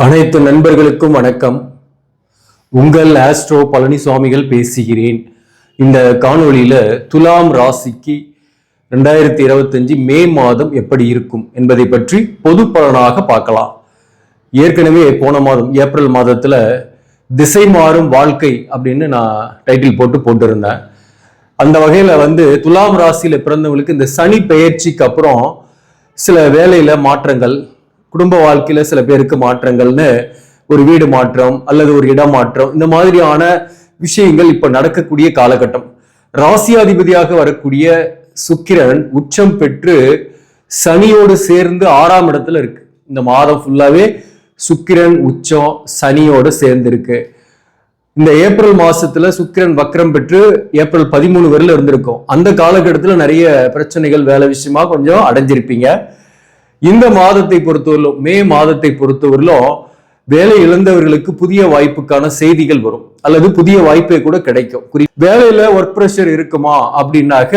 அனைத்து நண்பர்களுக்கும் வணக்கம். உங்கள் ஆஸ்ட்ரோ பழனிசுவாமிகள் பேசுகிறேன். இந்த காணொளியில் துலாம் ராசிக்கு ரெண்டாயிரத்தி இருபத்தஞ்சு மே மாதம் எப்படி இருக்கும் என்பதை பற்றி பொது பலனாக பார்க்கலாம். ஏற்கனவே போன மாதம் ஏப்ரல் மாதத்தில் திசை மாறும் வாழ்க்கை அப்படின்னு நான் டைட்டில் போட்டு போட்டிருந்தேன். அந்த வகையில் வந்து துலாம் ராசியில் பிறந்தவங்களுக்கு இந்த சனி பெயர்ச்சிக்கு அப்புறம் சில வேலையில் மாற்றங்கள் குடும்ப வாழ்க்கையில சில பேருக்கு மாற்றங்கள்னு ஒரு வீடு மாற்றம் அல்லது ஒரு இடம் மாற்றம் இந்த மாதிரியான விஷயங்கள் இப்ப நடக்கக்கூடிய காலகட்டம். ராசியாதிபதியாக வரக்கூடிய சுக்கிரன் உச்சம் பெற்று சனியோடு சேர்ந்து ஆறாம் இடத்துல இருக்கு. இந்த மாதம் ஃபுல்லாவே சுக்கிரன் உச்சம் சனியோடு சேர்ந்து இருக்கு இந்த ஏப்ரல் மாசத்துல சுக்கிரன் வக்ரம் பெற்று ஏப்ரல் பதிமூணு வரையில இருந்திருக்கும். அந்த காலகட்டத்துல நிறைய பிரச்சனைகள் வேலை விஷயமா கொஞ்சம் அடைஞ்சிருப்பீங்க. இந்த மாதத்தை பொறுத்தவரையிலும் மே மாதத்தை பொறுத்தவரையிலும் வேலை இழந்தவர்களுக்கு புதிய வாய்ப்புக்கான செய்திகள் வரும். அல்லது புதிய வாய்ப்பை கூட கிடைக்கும். குறி வேலையில ஒர்க் ப்ரெஷர் இருக்குமா? அப்படின்னாக்க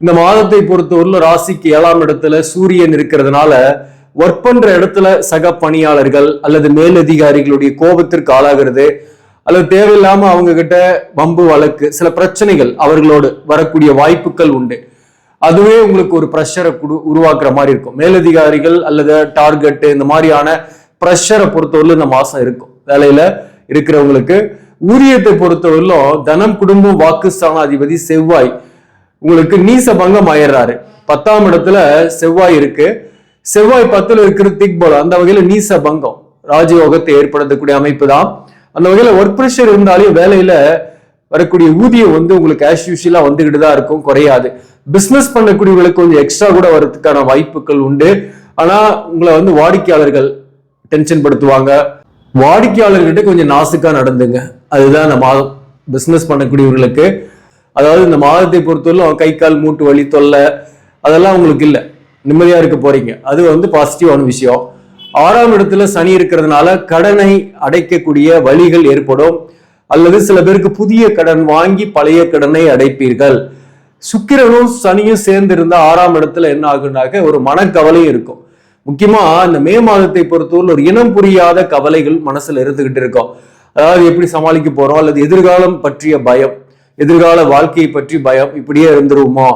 இந்த மாதத்தை பொறுத்தவரையிலும் ராசிக்கு ஏழாம் இடத்துல சூரியன் இருக்கிறதுனால ஒர்க் பண்ற இடத்துல சக பணியாளர்கள் அல்லது மேலதிகாரிகளுடைய கோபத்திற்கு ஆளாகிறது. அல்லது தேவையில்லாம அவங்க கிட்ட வம்பு வழக்கு சில பிரச்சனைகள் அவர்களோடு வரக்கூடிய வாய்ப்புகள் உண்டு. அதுவே உங்களுக்கு ஒரு ப்ரெஷரை உருவாக்குற மாதிரி இருக்கும். மேலதிகாரிகள் அல்லது டார்கெட் இந்த மாதிரியான ப்ரெஷரை பொறுத்தவரையிலும் இந்த மாசம் இருக்கும். வேலையில இருக்கிறவங்களுக்கு ஊதியத்தை பொறுத்தவரையிலும் தனம் குடும்பம் வாக்குஸ்தான அதிபதி செவ்வாய் உங்களுக்கு நீச பங்கம் ஆயிடுறாரு. பத்தாம் இடத்துல செவ்வாய் இருக்கு. செவ்வாய் பத்துல இருக்கிற திக் போல அந்த வகையில நீச பங்கம் ராஜயோகத்தை ஏற்படுத்தக்கூடிய அமைப்பு தான். அந்த வகையில ஒர்க் ப்ரெஷர் இருந்தாலும் வேலையில வரக்கூடிய ஊதியம் வந்து உங்களுக்கு ஆஸ் யூஷுவலா வந்துகிட்டு தான் இருக்கும் குறையாது. பிஸ்னஸ் பண்ணக்கூடியவங்களுக்கு கொஞ்சம் எக்ஸ்ட்ரா கூட வரதுக்கான வாய்ப்புகள் உண்டு. ஆனா உங்களை வந்து வாடிக்கையாளர்கள் டென்ஷன் படுத்துவாங்க. வாடிக்கையாளர்கிட்ட கொஞ்சம் நாசுக்கா நடந்துங்க. அதுதான் இந்த மாதம் பிஸ்னஸ் பண்ணக்கூடியவர்களுக்கு. அதாவது இந்த மாதத்தை பொறுத்தவரைக்கும் கை கால் மூட்டு வலி தொல்லை அதெல்லாம் உங்களுக்கு இல்லை. நிம்மதியா இருக்க போறீங்க. அது வந்து பாசிட்டிவான விஷயம். ஆறாம் இடத்துல சனி இருக்கிறதுனால கடனை அடைக்கக்கூடிய வழிகள் ஏற்படும். அல்லது சில பேருக்கு புதிய கடன் வாங்கி பழைய கடனை அடைப்பீர்கள். சுக்கிரனும் சனியும் சேர்ந்து இருந்த ஆறாம் இடத்துல என்ன ஆகுனாக்க ஒரு மனக்கவலையும் இருக்கும். முக்கியமா இந்த மே மாதத்தை பொறுத்தவரை ஒரு இனம் புரியாத கவலைகள் மனசுல இருந்துகிட்டு இருக்கும். அதாவது எப்படி சமாளிக்க போறோம்? அல்லது எதிர்காலம் பற்றிய பயம். எதிர்கால வாழ்க்கையை பற்றி பயம். இப்படியே இருந்துருவோமோ?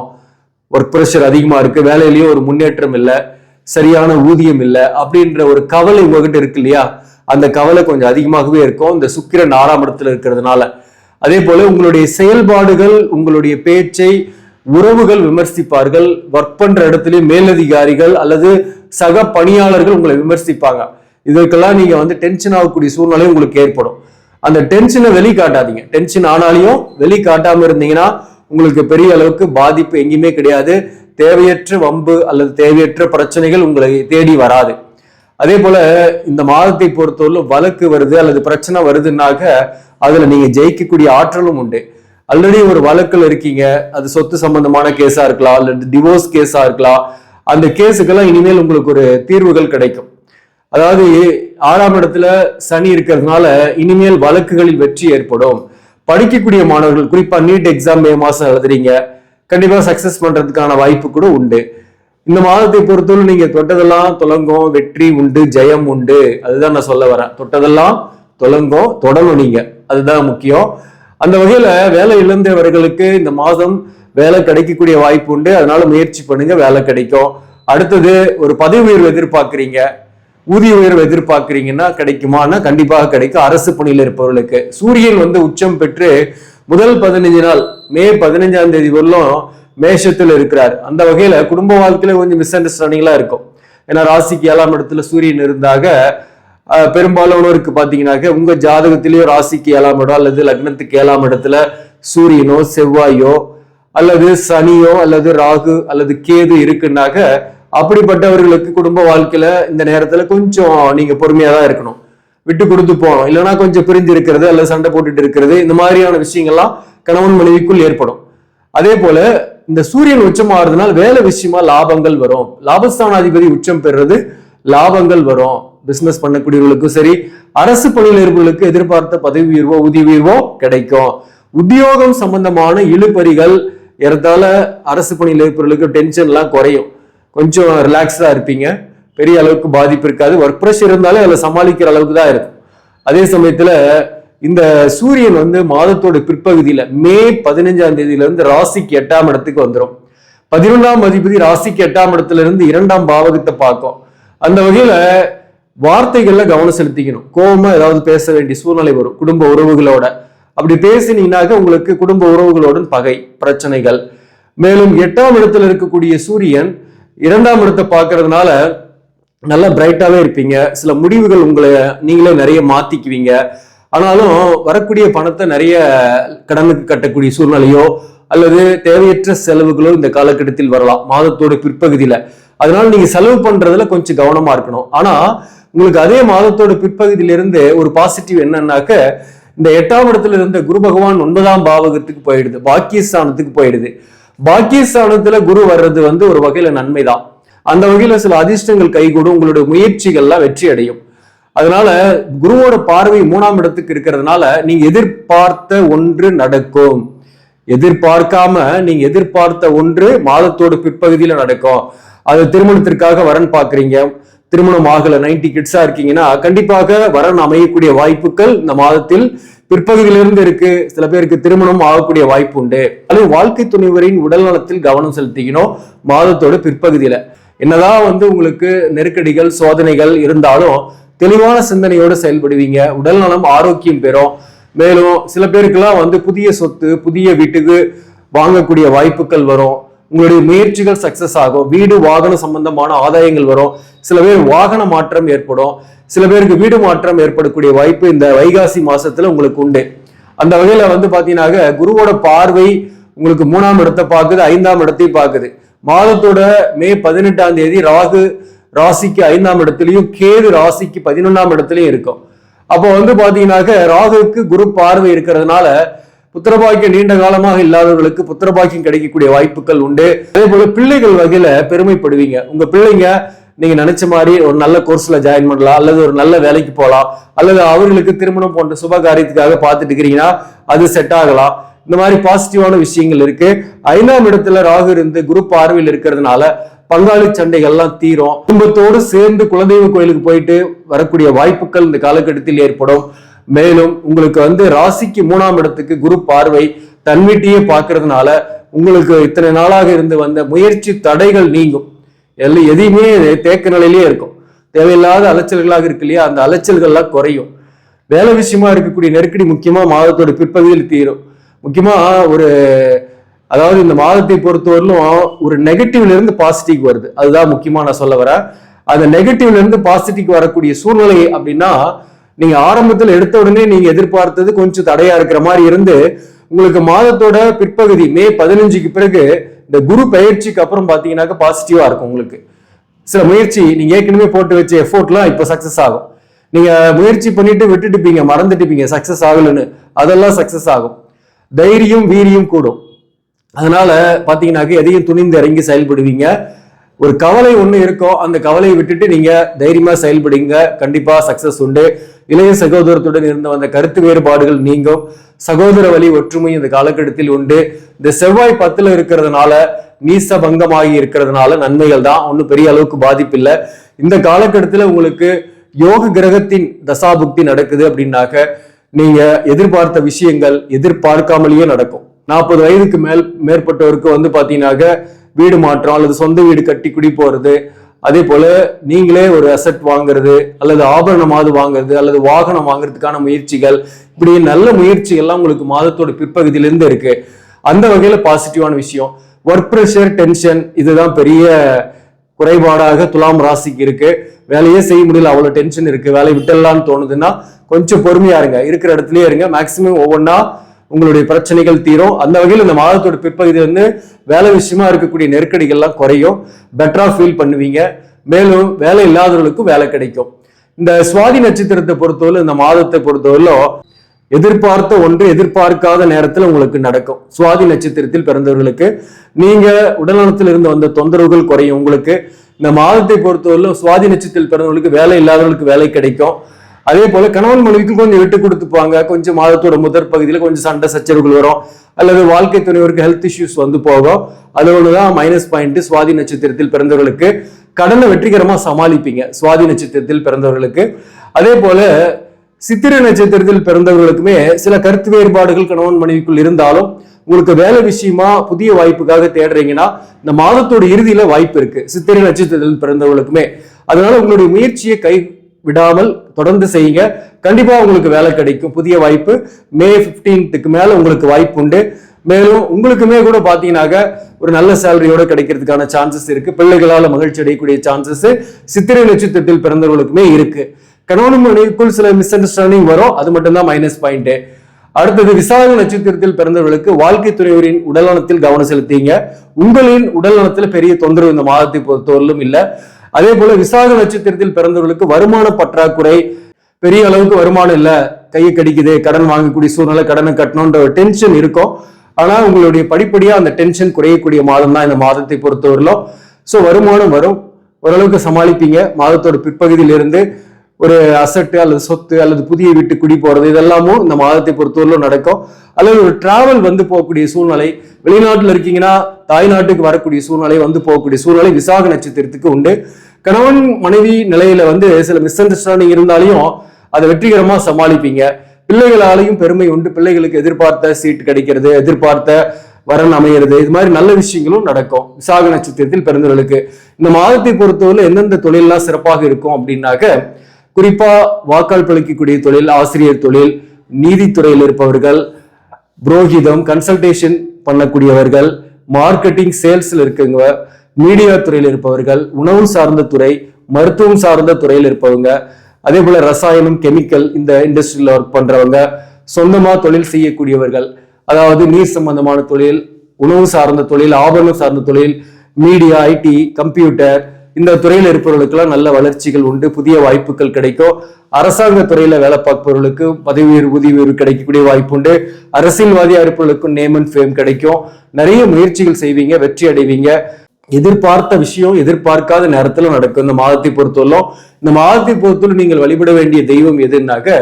ஒர்க் ப்ரெஷர் அதிகமா இருக்கு. வேலையிலயும் ஒரு முன்னேற்றம் இல்லை. சரியான ஊதியம் இல்லை. அப்படின்ற ஒரு கவலை உங்ககிட்ட இருக்கு இல்லையா? அந்த கவலை கொஞ்சம் அதிகமாகவே இருக்கும். இந்த சுக்கிரன் ஆறாம் இடத்துல இருக்கிறதுனால. அதே போல உங்களுடைய செயல்பாடுகள் உங்களுடைய பேச்சை உறவுகள் விமர்சிப்பார்கள் ஒர்க் பண்ற இடத்துல மேலதிகாரிகள் அல்லது சக பணியாளர்கள் உங்களை விமர்சிப்பாங்க. இதற்கெல்லாம் நீங்க வந்து டென்ஷன் ஆகக்கூடிய சூழ்நிலை உங்களுக்கு ஏற்படும். அந்த டென்ஷனை வெளிக்காட்டாதீங்க. டென்ஷன் ஆனாலையும் வெளிக்காட்டாம இருந்தீங்கன்னா உங்களுக்கு பெரிய அளவுக்கு பாதிப்பு எங்கேயுமே கிடையாது. தேவையற்ற வம்பு அல்லது தேவையற்ற பிரச்சனைகள் உங்களை தேடி வராது. அதே போல இந்த மாதத்தை பொறுத்தவரை வழக்கு வருது அல்லது பிரச்சனை வருதுன்னாக்க அதுல நீங்க ஜெயிக்கக்கூடிய ஆற்றலும் உண்டு. ஆல்ரெடி ஒரு வழக்குல இருக்கீங்க. அது சொத்து சம்பந்தமான கேஸா இருக்கலாம். அல்லது டிவோர்ஸ் கேஸா இருக்கலாம். அந்த கேஸுக்கெல்லாம் இனிமேல் உங்களுக்கு ஒரு தீர்வுகள் கிடைக்கும். அதாவது ஆறாம் இடத்துல சனி இருக்கிறதுனால இனிமேல் வழக்குகளில் வெற்றி ஏற்படும். படிக்கக்கூடிய மாணவர்கள் குறிப்பா நீட் எக்ஸாம் மே மாசம் எழுதுறீங்க. கண்டிப்பா சக்சஸ் பண்றதுக்கான வாய்ப்பு கூட உண்டு. இந்த மாதத்தை பொறுத்தவரை நீங்க தொட்டதெல்லாம் தொடங்கும் வெற்றி உண்டு ஜெயம் உண்டு. அதுதான் நான் சொல்ல வரேன். தொட்டதெல்லாம் தொலங்கும் தொடரும் நீங்க. அதுதான் முக்கியம். அந்த வகையில வேலை இழந்தவர்களுக்கு இந்த மாதம் வேலை கிடைக்கக்கூடிய வாய்ப்பு உண்டு. அதனால முயற்சி பண்ணுங்க வேலை கிடைக்கும். அடுத்தது ஒரு பதவி உயர்வு எதிர்பார்க்குறீங்க. ஊதிய உயர்வு எதிர்பார்க்குறீங்கன்னா கிடைக்குமான்னா கண்டிப்பாக கிடைக்கும். அரசு பணியில் இருப்பவர்களுக்கு. சூரியன் வந்து உச்சம் பெற்று முதல் பதினஞ்சு நாள் மே பதினஞ்சாம் தேதி வரலும். மேஷத்தில் இருக்கிறார். அந்த வகையில குடும்ப வாழ்க்கையில கொஞ்சம் மிஸ் அண்டர்ஸ்டாண்டிங்லாம் இருக்கும். ஏன்னா ராசிக்கு ஏழாம் இடத்துல சூரியன் இருந்தாக பெரும்பாலானோருக்கு பாத்தீங்கன்னாக்க உங்க ஜாதகத்திலேயோ ராசிக்கு ஏழாம் இடம் அல்லது லக்னத்துக்கு ஏழாம் இடத்துல சூரியனோ செவ்வாயோ அல்லது சனியோ அல்லது ராகு அல்லது கேது இருக்குன்னாக்க அப்படிப்பட்டவர்களுக்கு குடும்ப வாழ்க்கையில இந்த நேரத்துல கொஞ்சம் நீங்க பொறுமையா தான் இருக்கணும். விட்டு கொடுத்து போகணும். இல்லைன்னா கொஞ்சம் பிரிஞ்சு இருக்கிறது அல்லது சண்டை போட்டுட்டு இருக்கிறது இந்த மாதிரியான விஷயங்கள்லாம் கணவன் மனைவிக்குள் ஏற்படும். அதே போல இந்த சூரியன் உச்சம் ஆறுதுனால் வேலை விஷயமா லாபங்கள் வரும். லாபஸ்தானாதிபதி உச்சம் பெறுறது லாபங்கள் வரும். பிசினஸ் பண்ணக்கூடியவர்களுக்கும் சரி அரசு பணியில் இருப்பவர்களுக்கு எதிர்பார்த்த பதவி உயர்வோ ஊதிய உயர்வோ கிடைக்கும். உத்தியோகம் சம்பந்தமான இழுபறிகள் ஏறத்தால அரசு பணியில் இருப்பவர்களுக்கு டென்ஷன்லாம் குறையும். கொஞ்சம் ரிலாக்ஸ்டாக இருப்பீங்க. பெரிய அளவுக்கு பாதிப்பு இருக்காது. ஒர்க் ப்ரெஷர் இருந்தாலும் அதில் சமாளிக்கிற அளவுக்கு தான் இருக்கும். அதே சமயத்தில் இந்த சூரியன் வந்து மாதத்தோட பிற்பகுதியில மே பதினஞ்சாம் தேதியில இருந்து ராசிக்கு எட்டாம் இடத்துக்கு வந்துடும் பதினொன்றாம் அதிபதி ராசிக்கு எட்டாம் இடத்துல இருந்து இரண்டாம் பாவகத்தை பார்க்கும். அந்த வகையில வார்த்தைகள்ல கவனம் செலுத்திக்கணும். கோபமா ஏதாவது பேச வேண்டிய சூழ்நிலை வரும். குடும்ப உறவுகளோட. அப்படி பேசினீங்கன்னாக்க உங்களுக்கு குடும்ப உறவுகளுடன் பகை பிரச்சனைகள். மேலும் எட்டாம் இடத்துல இருக்கக்கூடிய சூரியன் இரண்டாம் இடத்தை பார்க்கறதுனால நல்லா பிரைட்டாவே இருப்பீங்க. சில முடிவுகள் உங்களை நீங்களே நிறைய மாத்திக்குவீங்க. ஆனாலும் வரக்கூடிய பணத்தை நிறைய கடனுக்கு கட்டக்கூடிய சூழ்நிலையோ அல்லது தேவையற்ற செலவுகளோ இந்த காலகட்டத்தில் வரலாம் மாதத்தோட பிற்பகுதியில. அதனால நீங்க செலவு பண்றதுல கொஞ்சம் கவனமா இருக்கணும். ஆனா உங்களுக்கு அதே மாதத்தோட பிற்பகுதியிலிருந்து ஒரு பாசிட்டிவ் என்னன்னாக்க இந்த எட்டாம் இடத்துல இருந்த குரு பகவான் ஒன்பதாம் பாவகத்துக்கு போயிடுது பாக்கியஸ்தானத்துக்கு போயிடுது. பாக்கியஸ்தானத்துல குரு வர்றது வந்து ஒரு வகையில நன்மைதான். அந்த வகையில சில அதிர்ஷ்டங்கள் கைகூடும் உங்களுடைய முயற்சிகள்லாம் வெற்றி அடையும் அதனால குருவோட பார்வை மூணாம் இடத்துக்கு இருக்கிறதுனால நீங்க எதிர்பார்த்த ஒன்று நடக்கும். எதிர்பார்க்காம நீங்க எதிர்பார்த்த ஒன்று மாதத்தோட பிற்பகுதியில நடக்கும். அது திருமணத்திற்காக வரன் பாக்குறீங்க திருமணம் ஆகல நைன்டி கிட்ஸா இருக்கீங்கன்னா கண்டிப்பாக வரன் அமையக்கூடிய வாய்ப்புகள் இந்த மாதத்தில் பிற்பகுதியிலிருந்து இருக்கு. சில பேருக்கு திருமணம் ஆகக்கூடிய வாய்ப்பு உண்டு. அது வாழ்க்கை துணைவரின் உடல் நலத்தில் கவனம் செலுத்திக்கணும். மாதத்தோட பிற்பகுதியில. என்னதான் வந்து உங்களுக்கு நெருக்கடிகள் சோதனைகள் இருந்தாலும் தெளிவான சிந்தனையோடு செயல்படுவீங்க. உடல் நலம் ஆரோக்கியம் பெறும். மேலும் சில பேருக்கெல்லாம் வந்து புதிய சொத்து புதிய வீட்டுக்கு வாங்கக்கூடிய வாய்ப்புகள் வரும். உங்களுடைய முயற்சிகள் சக்சஸ் ஆகும். வீடு வாகனம் சம்பந்தமான ஆதாயங்கள் வரும். சில பேர் வாகன மாற்றம் ஏற்படும். சில பேருக்கு வீடு மாற்றம் ஏற்படக்கூடிய வாய்ப்பு இந்த வைகாசி மாசத்துல உங்களுக்கு உண்டு. அந்த வகையில வந்து பாத்தீங்கன்னாக்க குருவோட பார்வை உங்களுக்கு மூணாம் இடத்தை பார்க்குது ஐந்தாம் இடத்தையும் பார்க்குது. மாதத்தோட மே பதினெட்டாம் தேதி ராகு ராசிக்கு ஐந்தாம் இடத்துலையும் கேது ராசிக்கு பதினொன்னாம் இடத்துலையும் இருக்கும். அப்போ வந்து பாத்தீங்கன்னாக்க ராகுவுக்கு குரு பார்வை இருக்கிறதுனால புத்திரபாக்கியம் நீண்ட காலமாக இல்லாதவர்களுக்கு புத்திரபாக்கியம் கிடைக்கக்கூடிய வாய்ப்புகள் உண்டு. அதே போல பிள்ளைகள் வகையில பெருமைப்படுவீங்க. உங்க பிள்ளைங்க நீங்க நினைச்ச மாதிரி ஒரு நல்ல கோர்ஸ்ல ஜாயின் பண்ணலாம் அல்லது ஒரு நல்ல வேலைக்கு போகலாம் அல்லது அவர்களுக்கு திருமணம் போன்ற சுப காரியத்துக்காக பார்த்துட்டு இருக்கிறீங்கன்னா அது செட் ஆகலாம். இந்த மாதிரி பாசிட்டிவான விஷயங்கள் இருக்கு. ஐந்தாம் இடத்துல ராகு இருந்து குரு பார்வையில் இருக்கிறதுனால பங்காளி சண்டைகள்லாம் தீரும். குடும்பத்தோடு சேர்ந்து குலதெய்வ கோயிலுக்கு போயிட்டு வரக்கூடிய வாய்ப்புகள் இந்த காலகட்டத்தில் ஏற்படும். மேலும் உங்களுக்கு வந்து ராசிக்கு மூணாம் இடத்துக்கு குரு பார்வை தன் வீட்டையே பார்க்கறதுனால உங்களுக்கு இத்தனை நாளாக இருந்து வந்த முயற்சி தடைகள் நீங்கும். எல்லாம் எதையுமே தேக்க நிலையிலேயே இருக்கும். தேவையில்லாத அலைச்சல்களாக இருக்கு இல்லையா? அந்த அலைச்சல்கள்லாம் குறையும். வேலை விஷயமா இருக்கக்கூடிய நெருக்கடி முக்கியமா மாதத்தோட பிற்பகுதியில் தீரும். முக்கியமா ஒரு அதாவது இந்த மாதத்தை பொறுத்தவரையிலும் ஒரு நெகட்டிவ்ல இருந்து பாசிட்டிவ் வருது. அதுதான் முக்கியமா நான் சொல்ல வரேன். அந்த நெகட்டிவ்ல இருந்து பாசிட்டிவ் வரக்கூடிய சூழ்நிலை அப்படின்னா நீங்க ஆரம்பத்தில் எடுத்த உடனே நீங்க எதிர்பார்த்தது கொஞ்சம் தடையா இருக்கிற மாதிரி இருந்து உங்களுக்கு மாதத்தோட பிற்பகுதி மே பதினஞ்சுக்கு பிறகு இந்த குரு பயிற்சிக்கு அப்புறம் பாத்தீங்கன்னாக்க பாசிட்டிவா இருக்கும் உங்களுக்கு. சில முயற்சி நீங்க ஏற்கனவே போட்டு வச்ச எஃபோர்ட்லாம் இப்போ சக்சஸ் ஆகும். நீங்க முயற்சி பண்ணிட்டு விட்டுட்டுப்பீங்க மறந்துட்டுப்பீங்க சக்சஸ் ஆகலன்னு. அதெல்லாம் சக்சஸ் ஆகும். தைரியம் வீரியம் கூடும். அதனால பாத்தீங்கன்னாக்க எதையும் துணிந்து இறங்கி செயல்படுவீங்க. ஒரு கவலை ஒண்ணு இருக்கும் அந்த கவலையை விட்டுட்டு நீங்க தைரியமா செயல்படுங்க. கண்டிப்பா சக்சஸ் உண்டு. இளைய சகோதரத்துடன் இருந்த அந்த கருத்து வேறுபாடுகள் நீங்கும். சகோதர வழி ஒற்றுமை இந்த காலகட்டத்தில் உண்டு. இந்த செவ்வாய் பத்துல இருக்கிறதுனால நீச பங்கமாகி இருக்கிறதுனால நன்மைகள் தான். ஒன்றும் பெரிய அளவுக்கு பாதிப்பு இல்லை இந்த காலகட்டத்தில் உங்களுக்கு யோக கிரகத்தின் தசாபுக்தி நடக்குது அப்படின்னாக்க நீங்க எதிர்பார்த்த விஷயங்கள் எதிர்பார்க்காமலேயே நடக்கும். நாற்பது வயதுக்கு மேல் மேற்பட்டவருக்கு வந்து பார்த்தீங்கன்னாக்க வீடு மாற்றம் அல்லது சொந்த வீடு கட்டி குடி போகிறது அதே போல நீங்களே ஒரு அசெட் வாங்குறது அல்லது ஆபரணமாவது வாங்குறது அல்லது வாகனம் வாங்குறதுக்கான முயற்சிகள். இப்படி நல்ல முயற்சிகள்லாம் உங்களுக்கு மாதத்தோட பிற்பகுதியிலேருந்து இருக்கு. அந்த வகையில பாசிட்டிவான விஷயம். ஒர்க் ப்ரெஷர் டென்ஷன் இதுதான் பெரிய குறைபாடாக துலாம் ராசிக்கு இருக்கு. வேலையே செய்ய முடியல அவ்வளோ டென்ஷன் இருக்கு. வேலையை விட்டலாம்னு தோணுதுன்னா கொஞ்சம் பொறுமையா இருங்க. இருக்கிற இடத்துலயே இருங்க. மேக்சிமம் ஒவ்வொன்றா உங்களுடைய பிரச்சனைகள் தீரும். அந்த வகையில் இந்த மாதத்தோட பிற்பகுதி வந்து வேலை விஷயமா இருக்கக்கூடிய நெருக்கடிகள்லாம் குறையும். பெட்டரா ஃபீல் பண்ணுவீங்க. மேலும் வேலை இல்லாதவர்களுக்கும் வேலை கிடைக்கும். இந்த சுவாதி நட்சத்திரத்தை பொறுத்தவரை இந்த மாதத்தை பொறுத்தவரையிலும் எதிர்பார்த்த ஒன்று எதிர்பார்க்காத நேரத்தில் உங்களுக்கு நடக்கும். சுவாதி நட்சத்திரத்தில் பிறந்தவர்களுக்கு நீங்க உடல்நலத்தில் இருந்து வந்த தொந்தரவுகள் குறையும் உங்களுக்கு. இந்த மாதத்தை பொறுத்தவரையிலும் சுவாதி நட்சத்திரத்தில் பிறந்தவர்களுக்கு வேலை இல்லாதவர்களுக்கு வேலை கிடைக்கும். அதே போல கணவன் மனைவிக்கு கொஞ்சம் விட்டு கொடுத்துப்பாங்க. கொஞ்சம் மாதத்தோட முதற் பகுதியில் கொஞ்சம் சண்டை சச்சரவுகள் வரும். அல்லது வாழ்க்கை துணைவருக்கு ஹெல்த் இஷ்யூஸ் வந்து போகும். அது ஒண்ணுதான் மைனஸ் பாயிண்ட் சுவாதி நட்சத்திரத்தில் பிறந்தவர்களுக்கு கடனை வெற்றிகரமா சமாளிப்பீங்க. சுவாதி நட்சத்திரத்தில் பிறந்தவர்களுக்கு. அதே போல சித்திரை நட்சத்திரத்தில் பிறந்தவர்களுக்குமே சில கருத்து வேறுபாடுகள் கணவன் மனைவிக்குள் இருந்தாலும் உங்களுக்கு வேலை விஷயமா புதிய வாய்ப்புக்காக தேடுறீங்கன்னா இந்த மாதத்தோட இறுதியில வாய்ப்பு இருக்கு. சித்திரை நட்சத்திரத்தில் பிறந்தவர்களுக்குமே. அதனால உங்களுடைய முயற்சியை கை விடாமல் தொடர்ந்து செய்யுங்க. கண்டிப்பா உங்களுக்கு வேலை கிடைக்கும். புதிய வாய்ப்பு. மே 15க்கு மேல உங்களுக்கு வாய்ப்பு உண்டு. மேலும் உங்களுக்குமே கூட பாத்தீங்கன்னாக்க ஒரு நல்ல சேலரியோட கிடைக்கிறதுக்கான சான்சஸ் இருக்கு. பிள்ளைகளால மகிழ்ச்சி அடையக்கூடிய சான்சஸ் சித்திரை நட்சத்திரத்தில் பிறந்தவர்களுக்குமே இருக்கு. கணவன் மனைவிக்குள் சில மிஸ் அண்டர்ஸ்டாண்டிங் வரும். அது மட்டும்தான் மைனஸ் பாயிண்ட் அடுத்தது விசாக நட்சத்திரத்தில் பிறந்தவர்களுக்கு வாழ்க்கை துறைவரின் உடல்நலத்தில் கவனம் செலுத்திங்க. உங்களின் உடல்நலத்தில் பெரிய தொந்தரவு இந்த மாதத்தை பொறுத்தவரையிலும் இல்லை. அதே போல விசாக நட்சத்திரத்தில் பிறந்தவர்களுக்கு வருமான பற்றாக்குறை பெரிய அளவுக்கு வருமானம் இல்ல. கையை கடிக்குது கடன் வாங்கக்கூடிய சூழ்நிலை கடனை கட்டணுன்ற ஒரு டென்ஷன் இருக்கும். ஆனா உங்களுடைய படிப்படியா அந்த டென்ஷன் குறையக்கூடிய மாதம் தான் இந்த மாதத்தை பொறுத்தவரையிலும். ஸோ வருமானம் வரும். ஓரளவுக்கு சமாளிப்பீங்க. மாதத்தோட பிற்பகுதியிலிருந்து ஒரு அசட்டு அல்லது சொத்து அல்லது புதிய வீட்டு குடி போறது இதெல்லாமும் இந்த மாதத்தை பொறுத்தவரையிலும் நடக்கும். அல்லது ஒரு டிராவல் வந்து போகக்கூடிய சூழ்நிலை வெளிநாட்டில் இருக்கீங்கன்னா தாய்நாட்டுக்கு வரக்கூடிய சூழ்நிலை வந்து போகக்கூடிய சூழ்நிலை விசாக நட்சத்திரத்துக்கு உண்டு. கணவன் மனைவி நிலையில வந்து சில மிஸ் அண்டர்ஸ்டாண்டிங் இருந்தாலையும் அதை வெற்றிகரமா சமாளிப்பீங்க. பிள்ளைகளாலையும் பெருமை உண்டு. பிள்ளைகளுக்கு எதிர்பார்த்த சீட் கிடைக்கிறது எதிர்பார்த்த வரன் அமையிறது இது மாதிரி நல்ல விஷயங்களும் நடக்கும். விசாக நட்சத்திரத்தில் பிறந்தவர்களுக்கு. இந்த மாதத்தை பொறுத்தவரை எந்தெந்த தொழிலெல்லாம் சிறப்பாக இருக்கும் அப்படின்னாக்க குறிப்பா வாக்காள் பழிக்கக்கூடிய தொழில் ஆசிரியர் தொழில் நீதித்துறையில் இருப்பவர்கள் புரோகிதம் கன்சல்டேஷன் பண்ணக்கூடியவர்கள் மார்க்கெட்டிங் சேல்ஸ்ல இருக்கவங்க மீடியா துறையில் இருப்பவர்கள் உணவு சார்ந்த துறை மருத்துவம் சார்ந்த துறையில் இருப்பவங்க அதே போல ரசாயனம் கெமிக்கல் இந்த இண்டஸ்ட்ரியில் ஒர்க் பண்றவங்க சொந்தமா தொழில் செய்யக்கூடியவர்கள் அதாவது நீர் சம்பந்தமான தொழில் உணவு சார்ந்த தொழில் ஆபரணம் சார்ந்த தொழில் மீடியா ஐடி கம்ப்யூட்டர் இந்த துறையில் இருப்பவர்களுக்கெல்லாம் நல்ல வளர்ச்சிகள் உண்டு புதிய வாய்ப்புகள் கிடைக்கும். அரசாங்க துறையில வேலை பார்ப்பவர்களுக்கு பதவி உயர்வு ஊதிய உயர்வு கிடைக்கக்கூடிய வாய்ப்பு உண்டு. அரசியல்வாதியா இருப்பவர்களுக்கும் நேம் அண்ட் ஃபேம் கிடைக்கும். நிறைய முயற்சிகள் செய்வீங்க வெற்றி அடைவீங்க. எதிர்பார்த்த விஷயம் எதிர்பார்க்காத நேரத்தில் நடக்கும். இந்த மாதத்தை பொறுத்தவரையிலும் இந்த மாதத்தை பொறுத்தவரை நீங்கள் வழிபட வேண்டிய தெய்வம் எதுனாக்க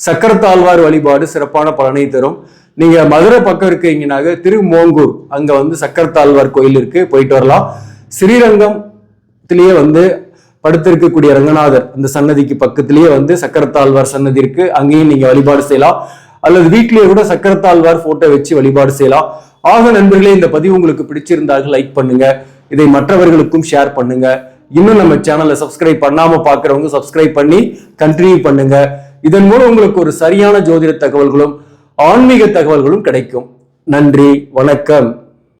சக்கரத்தாழ்வார் வழிபாடு சிறப்பான பலனை தரும். நீங்க மதுரை பக்கம் இருக்கீங்கனாக்க திருமோங்கூர் அங்க வந்து சக்கரத்தாழ்வார் கோயில் இருக்கு. போயிட்டு வரலாம். ஸ்ரீரங்கம் பக்கத்திலேயே வந்து படுத்திருக்கக்கூடிய ரங்கநாதர் அந்த சன்னதிக்கு பக்கத்திலேயே வந்து சக்கரத்தாழ்வார் சன்னதி இருக்கு அங்கேயும் நீங்க வழிபாடு செய்யலாம். அல்லது வீட்லயே கூட சக்கரத்தாழ்வார் போட்டோ வச்சு வழிபாடு செய்யலாம். ஆக நண்பர்களே இந்த பதிவு உங்களுக்கு பிடிச்சிருந்தார்கள் லைக் பண்ணுங்க. இதை மற்றவர்களுக்கும் ஷேர் பண்ணுங்க. இன்னும் நம்ம சேனலை சப்ஸ்கிரைப் பண்ணாம பாக்குறவங்க சப்ஸ்கிரைப் பண்ணி கண்டினியூ பண்ணுங்க. இதன் மூலம் உங்களுக்கு ஒரு சரியான ஜோதிட தகவல்களும் ஆன்மீக தகவல்களும் கிடைக்கும். நன்றி வணக்கம்.